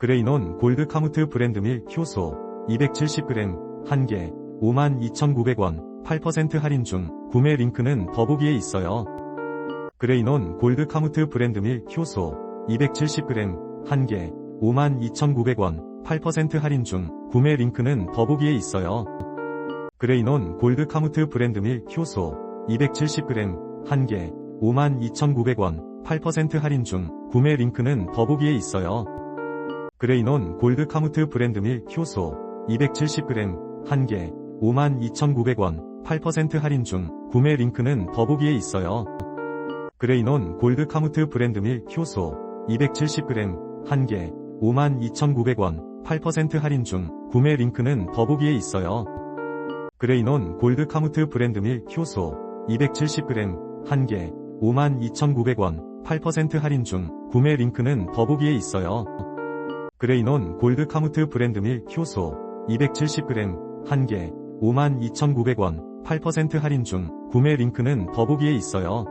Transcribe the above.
그레이논 골드 카무트 브랜드 밀 효소 270g 1개 52,900원 8% 할인 중 구매 링크는 더보기에 있어요. 그레이논 골드 카무트 브랜드 밀 효소 270g 1개 52,900원 8% 할인 중 구매 링크는 더보기에 있어요. 그레이논 골드 카무트 브랜드 밀 효소 270g 1개 52,900원 8% 할인 중 구매 링크는 더보기에 있어요. 그레이논 골드 카무트 브랜드 밀 효소 270g 1개 52,900원 8% 할인 중 구매 링크는 더보기에 있어요. 그레이논 골드 카무트 브랜드 밀 효소 270g 1개 52,900원 8% 할인 중 구매 링크는 더보기에 있어요. 그레이논 골드 카무트 브랜드 밀 효소 270g 1개 52,900원 8% 할인 중 구매 링크는 더보기에 있어요. 그레이논 골드 카무트 브랜드 밀 효소 270g 1개 52,900원 8% 할인 중 구매 링크는 더보기에 있어요.